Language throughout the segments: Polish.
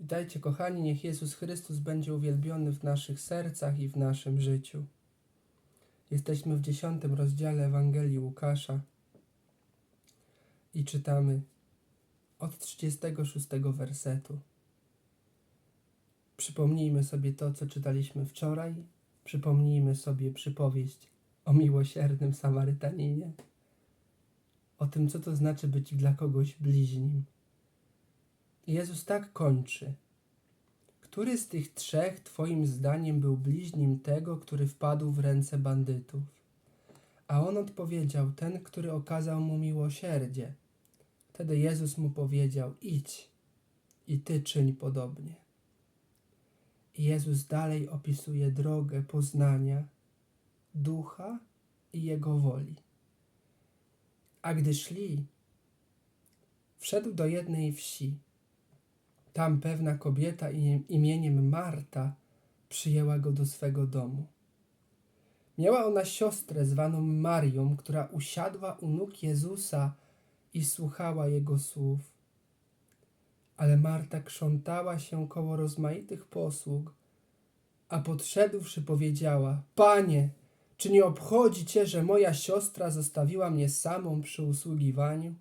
Witajcie kochani, niech Jezus Chrystus będzie uwielbiony w naszych sercach i w naszym życiu. Jesteśmy w dziesiątym rozdziale Ewangelii Łukasza i czytamy od 36 wersetu. Przypomnijmy sobie to, co czytaliśmy wczoraj. Przypomnijmy sobie przypowieść o miłosiernym Samarytaninie. O tym, co to znaczy być dla kogoś bliźnim. Jezus tak kończy. Który z tych trzech Twoim zdaniem był bliźnim tego, który wpadł w ręce bandytów? A on odpowiedział, ten, który okazał mu miłosierdzie. Wtedy Jezus mu powiedział, idź i ty czyń podobnie. I Jezus dalej opisuje drogę poznania ducha i jego woli. A gdy szli, wszedł do jednej wsi. Tam pewna kobieta im- imieniem Marta przyjęła go do swego domu. Miała ona siostrę zwaną Marią, która usiadła u nóg Jezusa i słuchała jego słów. Ale Marta krzątała się koło rozmaitych posług, a podszedłszy powiedziała: Panie, czy nie obchodzi cię, że moja siostra zostawiła mnie samą przy usługiwaniu?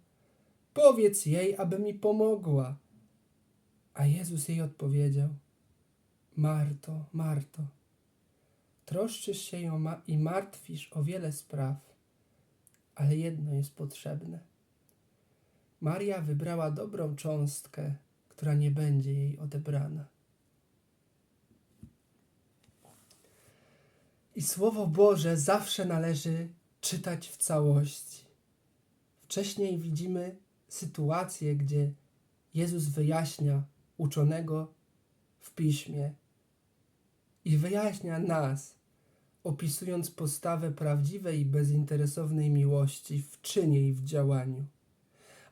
Powiedz jej, aby mi pomogła. A Jezus jej odpowiedział: Marto, Marto, troszczysz się i martwisz o wiele spraw, ale jedno jest potrzebne. Maria wybrała dobrą cząstkę, która nie będzie jej odebrana. I Słowo Boże zawsze należy czytać w całości. Wcześniej widzimy sytuację, gdzie Jezus wyjaśnia uczonego w piśmie i wyjaśnia nas, opisując postawę prawdziwej i bezinteresownej miłości w czynie i w działaniu.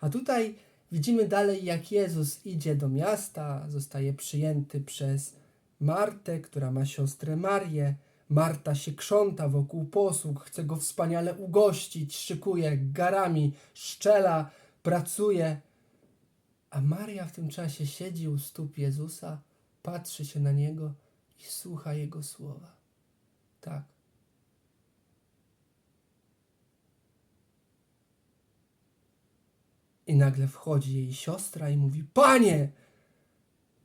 A tutaj widzimy dalej, jak Jezus idzie do miasta, zostaje przyjęty przez Martę, która ma siostrę Marię. Marta się krząta wokół posług, chce go wspaniale ugościć, szykuje garami, szczela, pracuje. A Maria w tym czasie siedzi u stóp Jezusa, patrzy się na niego i słucha jego słowa. Tak. I nagle wchodzi jej siostra i mówi: Panie,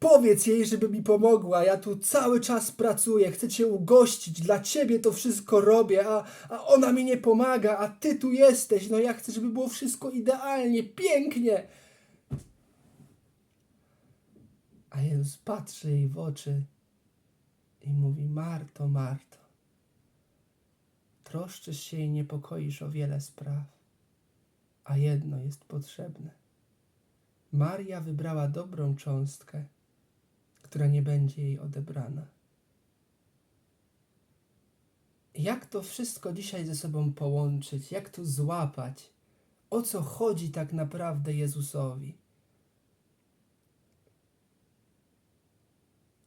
powiedz jej, żeby mi pomogła. Ja tu cały czas pracuję, chcę cię ugościć, dla ciebie to wszystko robię, a, a ona mi nie pomaga, a ty tu jesteś. No ja chcę, żeby było wszystko idealnie, pięknie. A Jezus patrzy jej w oczy i mówi: Marto, Marto, troszczysz się i niepokoisz o wiele spraw, a jedno jest potrzebne. Maria wybrała dobrą cząstkę, która nie będzie jej odebrana. Jak to wszystko dzisiaj ze sobą połączyć? Jak to złapać? O co chodzi tak naprawdę Jezusowi?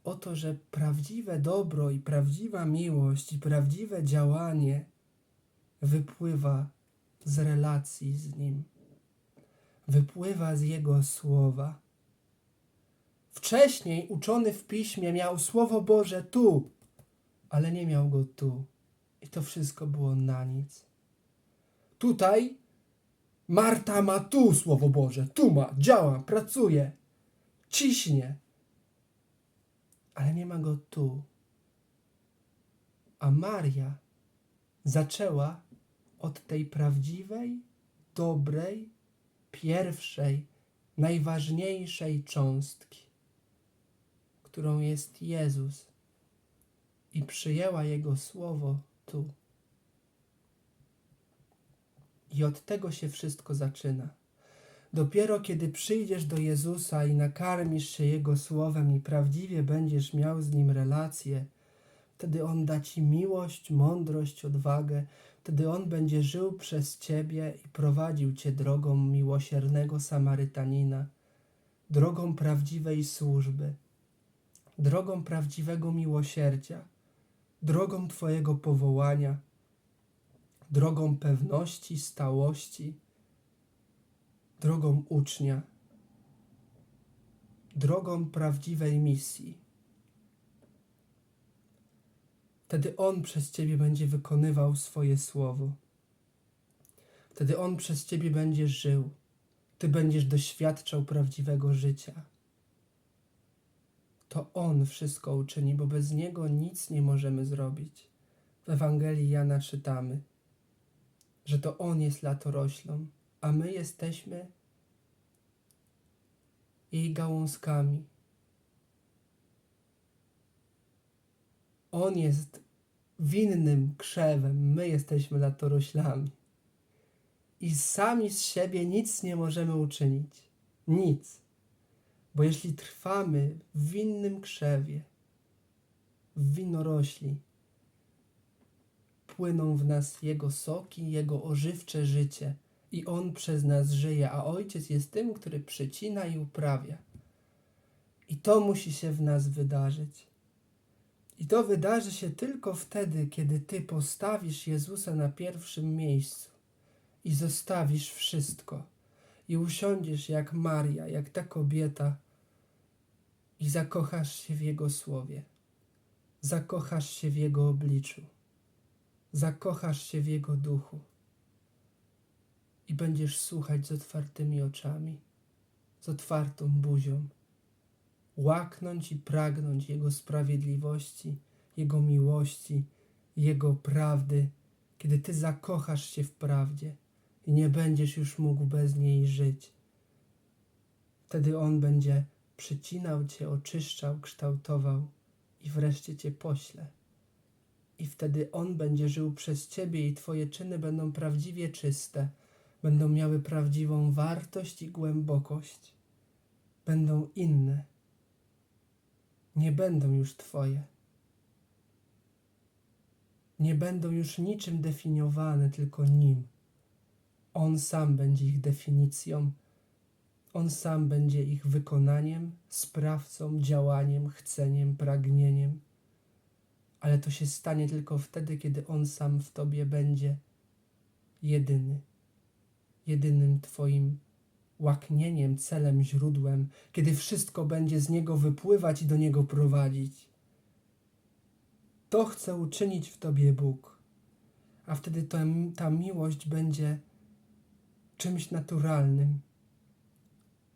O to, że prawdziwe dobro i prawdziwa miłość i prawdziwe działanie wypływa z relacji z Nim, wypływa z Jego słowa. Wcześniej uczony w piśmie miał Słowo Boże tu, ale nie miał go tu. I to wszystko było na nic. Tutaj Marta ma tu Słowo Boże, tu ma, działa, pracuje, ciśnie ale nie ma go tu. A Maria zaczęła od tej prawdziwej, dobrej, pierwszej, najważniejszej cząstki, którą jest Jezus, i przyjęła Jego słowo tu. I od tego się wszystko zaczyna. Dopiero kiedy przyjdziesz do Jezusa i nakarmisz się Jego słowem i prawdziwie będziesz miał z Nim relację, wtedy On da Ci miłość, mądrość, odwagę, wtedy On będzie żył przez Ciebie i prowadził Cię drogą miłosiernego Samarytanina, drogą prawdziwej służby, drogą prawdziwego miłosierdzia, drogą Twojego powołania, drogą pewności, stałości drogą ucznia. drogą prawdziwej misji. Wtedy On przez Ciebie będzie wykonywał swoje słowo. Wtedy On przez Ciebie będzie żył. Ty będziesz doświadczał prawdziwego życia. To On wszystko uczyni, bo bez Niego nic nie możemy zrobić. W Ewangelii Jana czytamy, że to On jest latoroślą, a my jesteśmy jej gałązkami. On jest winnym krzewem, my jesteśmy latoroślami. I sami z siebie nic nie możemy uczynić. Nic. Bo jeśli trwamy w winnym krzewie, w winorośli, płyną w nas Jego soki, Jego ożywcze życie i On przez nas żyje, a Ojciec jest tym, który przycina i uprawia. I to musi się w nas wydarzyć. I to wydarzy się tylko wtedy, kiedy Ty postawisz Jezusa na pierwszym miejscu i zostawisz wszystko i usiądziesz jak Maria, jak ta kobieta i zakochasz się w Jego słowie, zakochasz się w Jego obliczu, zakochasz się w Jego duchu i będziesz słuchać z otwartymi oczami, z otwartą buzią, łaknąć i pragnąć Jego sprawiedliwości, Jego miłości, Jego prawdy, kiedy Ty zakochasz się w prawdzie i nie będziesz już mógł bez niej żyć. Wtedy On będzie przycinał Cię, oczyszczał, kształtował i wreszcie Cię pośle. I wtedy On będzie żył przez Ciebie i Twoje czyny będą prawdziwie czyste, będą miały prawdziwą wartość i głębokość, będą inne, nie będą już Twoje. Nie będą już niczym definiowane, tylko Nim. On sam będzie ich definicją, On sam będzie ich wykonaniem, sprawcą, działaniem, chceniem, pragnieniem. Ale to się stanie tylko wtedy, kiedy On sam w Tobie będzie jedyny, jedynym Twoim łaknieniem, celem, źródłem, kiedy wszystko będzie z Niego wypływać i do Niego prowadzić. To chce uczynić w Tobie Bóg, a wtedy ta, ta miłość będzie czymś naturalnym,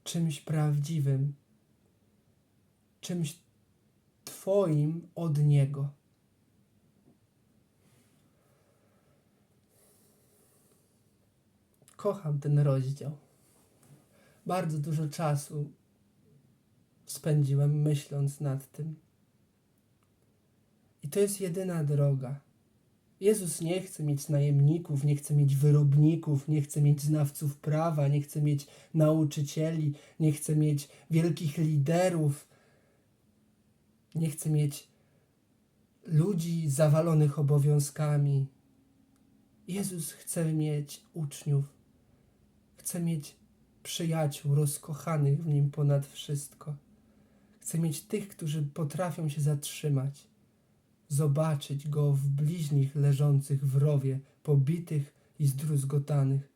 czymś prawdziwym, czymś Twoim od Niego. Kocham ten rozdział. Bardzo dużo czasu spędziłem myśląc nad tym. I to jest jedyna droga. Jezus nie chce mieć najemników, nie chce mieć wyrobników, nie chce mieć znawców prawa, nie chce mieć nauczycieli, nie chce mieć wielkich liderów, nie chce mieć ludzi zawalonych obowiązkami. Jezus chce mieć uczniów, chce mieć przyjaciół rozkochanych w nim ponad wszystko. Chce mieć tych, którzy potrafią się zatrzymać zobaczyć go w bliźnich leżących w rowie, pobitych i zdruzgotanych.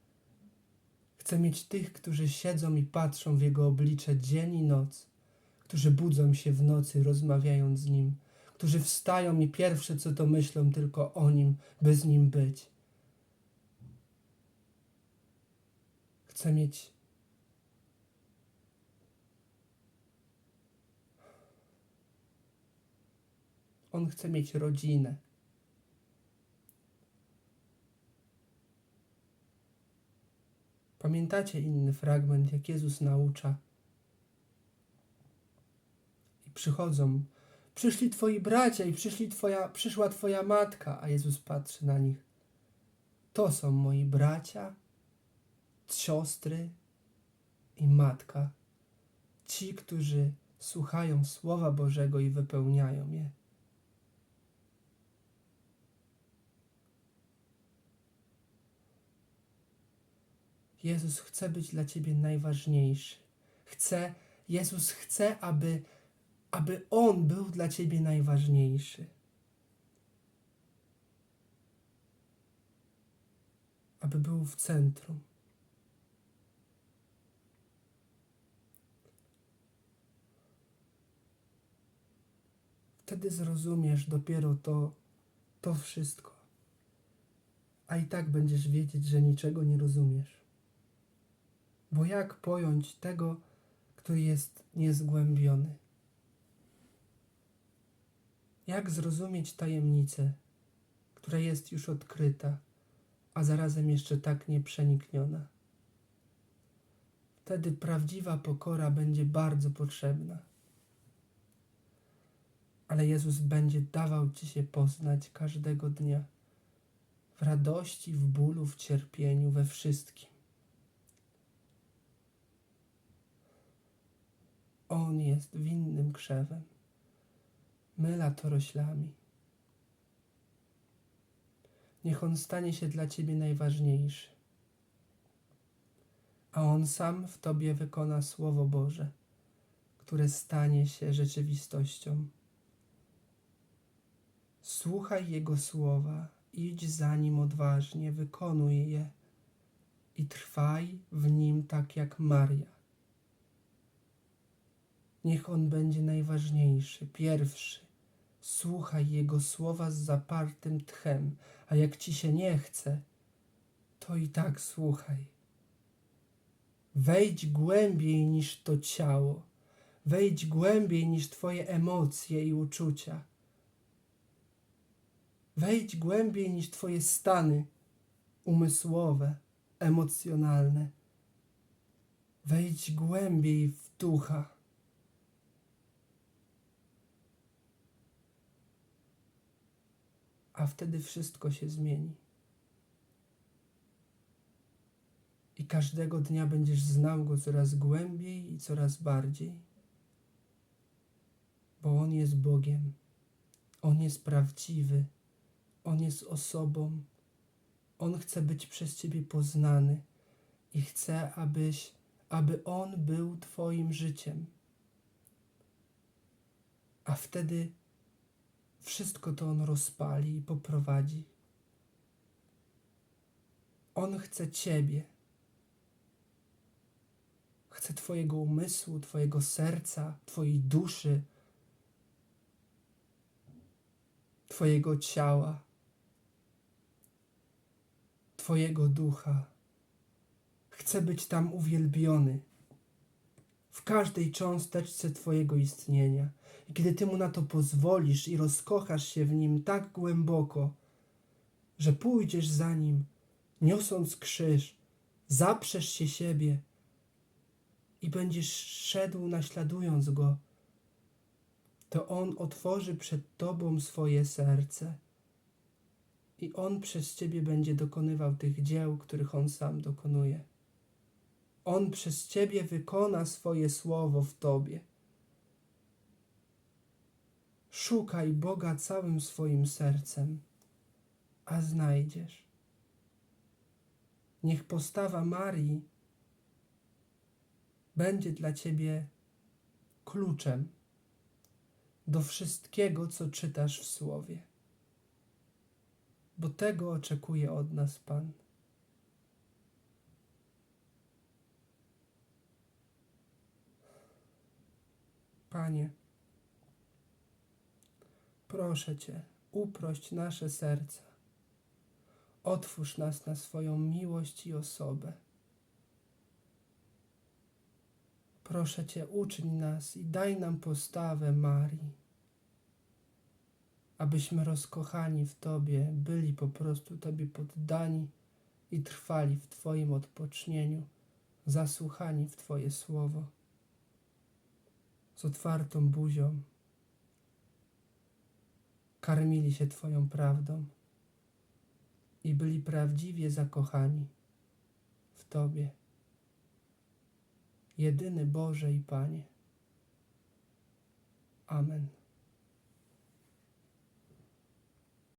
Chcę mieć tych, którzy siedzą i patrzą w jego oblicze dzień i noc, którzy budzą się w nocy, rozmawiając z nim, którzy wstają i pierwsze co to myślą tylko o nim, by z nim być. Chcę mieć On chce mieć rodzinę. Pamiętacie inny fragment, jak Jezus naucza? I przychodzą, przyszli twoi bracia i przyszli twoja, przyszła twoja matka, a Jezus patrzy na nich. To są moi bracia, siostry i matka, ci, którzy słuchają Słowa Bożego i wypełniają je. Jezus chce być dla ciebie najważniejszy. Chce, Jezus chce, aby, aby On był dla ciebie najważniejszy. Aby był w centrum. Wtedy zrozumiesz dopiero to, to wszystko. A i tak będziesz wiedzieć, że niczego nie rozumiesz. Bo jak pojąć tego, który jest niezgłębiony? Jak zrozumieć tajemnicę, która jest już odkryta, a zarazem jeszcze tak nieprzenikniona? Wtedy prawdziwa pokora będzie bardzo potrzebna. Ale Jezus będzie dawał Ci się poznać każdego dnia. W radości, w bólu, w cierpieniu, we wszystkim. On jest winnym krzewem, my latoroślami. Niech On stanie się dla Ciebie najważniejszy, a On sam w Tobie wykona Słowo Boże, które stanie się rzeczywistością. Słuchaj Jego słowa, idź za Nim odważnie, wykonuj je i trwaj w Nim tak jak Maria. Niech On będzie najważniejszy, pierwszy. Słuchaj Jego słowa z zapartym tchem, a jak Ci się nie chce, to i tak słuchaj. Wejdź głębiej niż to ciało, wejdź głębiej niż Twoje emocje i uczucia. Wejdź głębiej niż Twoje stany umysłowe, emocjonalne. Wejdź głębiej w ducha. A wtedy wszystko się zmieni. I każdego dnia będziesz znał Go coraz głębiej i coraz bardziej, bo On jest Bogiem. On jest prawdziwy. On jest osobą. On chce być przez Ciebie poznany i chce, abyś, aby On był Twoim życiem. A wtedy wszystko to On rozpali i poprowadzi. On chce Ciebie. Chce Twojego umysłu, Twojego serca, Twojej duszy, Twojego ciała. Twojego ducha. Chcę być tam uwielbiony w każdej cząsteczce Twojego istnienia. I kiedy Ty mu na to pozwolisz i rozkochasz się w nim tak głęboko, że pójdziesz za nim, niosąc krzyż, zaprzesz się siebie i będziesz szedł naśladując go, to on otworzy przed Tobą swoje serce i On przez Ciebie będzie dokonywał tych dzieł, których On sam dokonuje. On przez Ciebie wykona swoje słowo w Tobie. Szukaj Boga całym swoim sercem, a znajdziesz. Niech postawa Marii będzie dla Ciebie kluczem do wszystkiego, co czytasz w Słowie bo tego oczekuje od nas Pan. Panie, proszę Cię, uprość nasze serca. Otwórz nas na swoją miłość i osobę. Proszę Cię, uczyń nas i daj nam postawę Marii abyśmy rozkochani w Tobie byli po prostu Tobie poddani i trwali w Twoim odpocznieniu, zasłuchani w Twoje słowo, z otwartą buzią, karmili się Twoją prawdą i byli prawdziwie zakochani w Tobie, jedyny Boże i Panie. Amen.